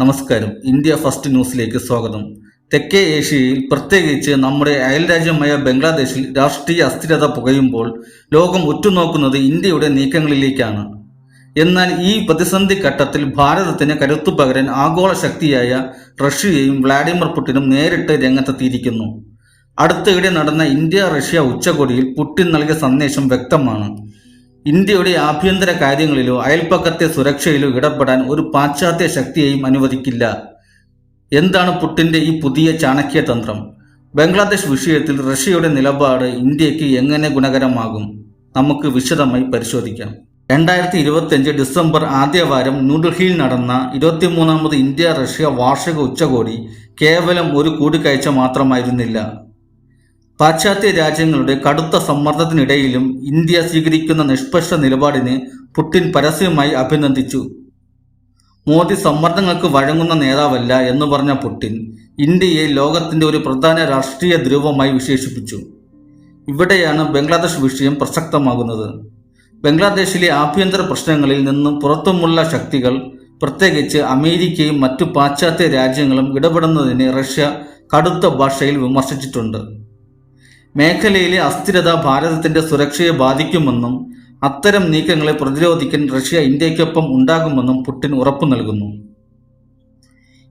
നമസ്കാരം. India first ന്യൂസിലേക്ക് സ്വാഗതം. തെക്കേ ഏഷ്യയിൽ പ്രത്യേകിച്ച് നമ്മുടെ അയൽരാജ്യമായ ബംഗ്ലാദേശിൽ രാഷ്ട്രീയ അസ്ഥിരത പുകയുമ്പോൾ ലോകം ഉറ്റുനോക്കുന്നത് ഇന്ത്യയുടെ നീക്കങ്ങളിലേക്കാണ്. എന്നാൽ ഈ പ്രതിസന്ധി ഘട്ടത്തിൽ ഭാരതത്തിന് കരുത്തു പകരാൻ ആഗോള ശക്തിയായ റഷ്യയും വ്ളാഡിമിർ പുടിനും നേരിട്ട് രംഗത്തെത്തിയിരിക്കുന്നു. അടുത്തിടെ നടന്ന ഇന്ത്യ റഷ്യ ഉച്ചകോടിയിൽ പുടിൻ നൽകിയ സന്ദേശം വ്യക്തമാണ്. ഇന്ത്യയുടെ ആഭ്യന്തര കാര്യങ്ങളിലോ അയൽപ്പക്കത്തെ സുരക്ഷയിലോ ഇടപെടാൻ ഒരു പാശ്ചാത്യ ശക്തിയെയും അനുവദിക്കില്ല. എന്താണ് പുട്ടിന്റെ ഈ പുതിയ ചാണക്യ തന്ത്രം? ബംഗ്ലാദേശ് വിഷയത്തിൽ റഷ്യയുടെ നിലപാട് ഇന്ത്യയ്ക്ക് എങ്ങനെ ഗുണകരമാകും? നമുക്ക് വിശദമായി പരിശോധിക്കാം. രണ്ടായിരത്തി ഇരുപത്തിയഞ്ച് ഡിസംബർ ആദ്യവാരം ന്യൂഡൽഹിയിൽ നടന്ന ഇരുപത്തിമൂന്നാമത് ഇന്ത്യ റഷ്യ വാർഷിക ഉച്ചകോടി കേവലം ഒരു കൂടിക്കാഴ്ച മാത്രമായിരുന്നില്ല. പാശ്ചാത്യ രാജ്യങ്ങളുടെ കടുത്ത സമ്മർദ്ദത്തിനിടയിലും ഇന്ത്യ സ്വീകരിക്കുന്ന നിഷ്പക്ഷ നിലപാടിനെ പുടിൻ പരസ്യമായി അഭിനന്ദിച്ചു. മോദി സമ്മർദ്ദങ്ങൾക്ക് വഴങ്ങുന്ന നേതാവല്ല എന്ന് പറഞ്ഞ പുടിൻ ഇന്ത്യയെ ലോകത്തിന്റെ ഒരു പ്രധാന രാഷ്ട്രീയ ധ്രുവമായി വിശേഷിപ്പിച്ചു. ഇവിടെയാണ് ബംഗ്ലാദേശ് വിഷയം പ്രസക്തമാകുന്നത്. ബംഗ്ലാദേശിലെ ആഭ്യന്തര പ്രശ്നങ്ങളിൽ നിന്നും പുറത്തുമുള്ള ശക്തികൾ പ്രത്യേകിച്ച് അമേരിക്കയും മറ്റു പാശ്ചാത്യ രാജ്യങ്ങളും ഇടപെടുന്നതിനെ റഷ്യ കടുത്ത ഭാഷയിൽ വിമർശിച്ചിട്ടുണ്ട്. മേഖലയിലെ അസ്ഥിരത ഭാരതത്തിന്റെ സുരക്ഷയെ ബാധിക്കുമെന്നും അത്തരം നീക്കങ്ങളെ പ്രതിരോധിക്കാൻ റഷ്യ ഇന്ത്യക്കൊപ്പം ഉണ്ടാകുമെന്നും പുടിൻ ഉറപ്പു നൽകുന്നു.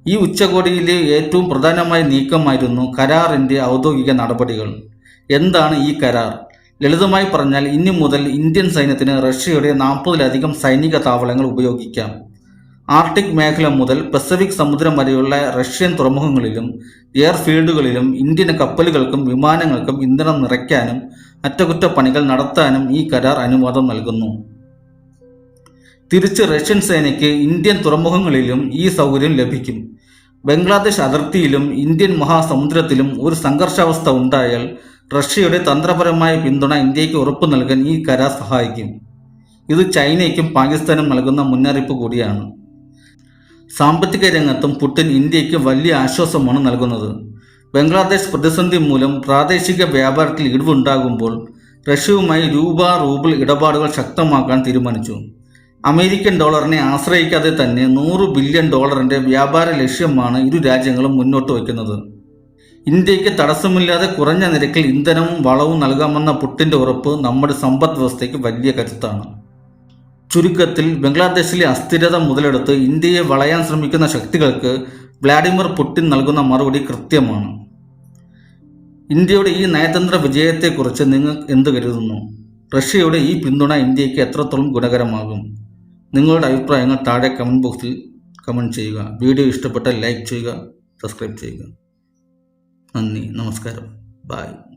ഈ ഉച്ചകോടിയിലെ ഏറ്റവും പ്രധാനമായ നീക്കമായിരുന്നു കരാറിന്റെ ഔദ്യോഗിക നടപടികൾ. എന്താണ് ഈ കരാർ? ലളിതമായി പറഞ്ഞാൽ ഇനി മുതൽ ഇന്ത്യൻ സൈന്യത്തിന് റഷ്യയുടെ നാൽപ്പതിലധികം സൈനിക താവളങ്ങൾ ഉപയോഗിക്കാം. ആർട്ടിക് മേഖല മുതൽ പസഫിക് സമുദ്രം വരെയുള്ള റഷ്യൻ തുറമുഖങ്ങളിലും എയർഫീൽഡുകളിലും ഇന്ത്യൻ കപ്പലുകൾക്കും വിമാനങ്ങൾക്കും ഇന്ധനം നിറയ്ക്കാനും അറ്റകുറ്റപ്പണികൾ നടത്താനും ഈ കരാർ അനുവാദം നൽകുന്നു. തിരിച്ച് റഷ്യൻ സേനയ്ക്ക് ഇന്ത്യൻ തുറമുഖങ്ങളിലും ഈ സൗകര്യം ലഭിക്കും. ബംഗ്ലാദേശ് അതിർത്തിയിലും ഇന്ത്യൻ മഹാസമുദ്രത്തിലും ഒരു സംഘർഷാവസ്ഥ ഉണ്ടായാൽ റഷ്യയുടെ തന്ത്രപരമായ പിന്തുണ ഇന്ത്യയ്ക്ക് ഉറപ്പു നൽകാൻ ഈ കരാർ സഹായിക്കും. ഇത് ചൈനയ്ക്കും പാകിസ്ഥാനും നൽകുന്ന മുന്നറിയിപ്പ് കൂടിയാണ്. സാമ്പത്തിക രംഗത്തും പുടിൻ ഇന്ത്യയ്ക്ക് വലിയ ആശ്വാസമാണ് നൽകുന്നത്. ബംഗ്ലാദേശ് പ്രതിസന്ധി മൂലം പ്രാദേശിക വ്യാപാരത്തിൽ ഇടിവുണ്ടാകുമ്പോൾ റഷ്യയുമായി രൂപ റൂബിൾ ഇടപാടുകൾ ശക്തമാക്കാൻ തീരുമാനിച്ചു. അമേരിക്കൻ ഡോളറിനെ ആശ്രയിക്കാതെ തന്നെ നൂറ് ബില്യൺ ഡോളറിന്റെ വ്യാപാര ലക്ഷ്യമാണ് ഇരു രാജ്യങ്ങളും മുന്നോട്ട് വയ്ക്കുന്നത്. ഇന്ത്യയ്ക്ക് തടസ്സമില്ലാതെ കുറഞ്ഞ നിരക്കിൽ ഇന്ധനവും വളവും നൽകാമെന്ന പുട്ടിന്റെ ഉറപ്പ് നമ്മുടെ സമ്പദ് വ്യവസ്ഥയ്ക്ക് വലിയ കരുത്താണ്. ചുരുക്കത്തിൽ ബംഗ്ലാദേശിലെ അസ്ഥിരത മുതലെടുത്ത് ഇന്ത്യയെ വളയാൻ ശ്രമിക്കുന്ന ശക്തികൾക്ക് വ്ളാഡിമിർ പുടിൻ നൽകുന്ന മറുപടി കൃത്യമാണ്. ഇന്ത്യയുടെ ഈ നയതന്ത്ര വിജയത്തെക്കുറിച്ച് നിങ്ങൾ എന്ത് കരുതുന്നു? റഷ്യയുടെ ഈ പിന്തുണ ഇന്ത്യയ്ക്ക് എത്രത്തോളം ഗുണകരമാകും? നിങ്ങളുടെ അഭിപ്രായങ്ങൾ താഴെ കമന്റ് ബോക്സിൽ കമന്റ് ചെയ്യുക. വീഡിയോ ഇഷ്ടപ്പെട്ടാൽ ലൈക്ക് ചെയ്യുക സബ്സ്ക്രൈബ് ചെയ്യുക. നന്ദി നമസ്കാരം. ബായ്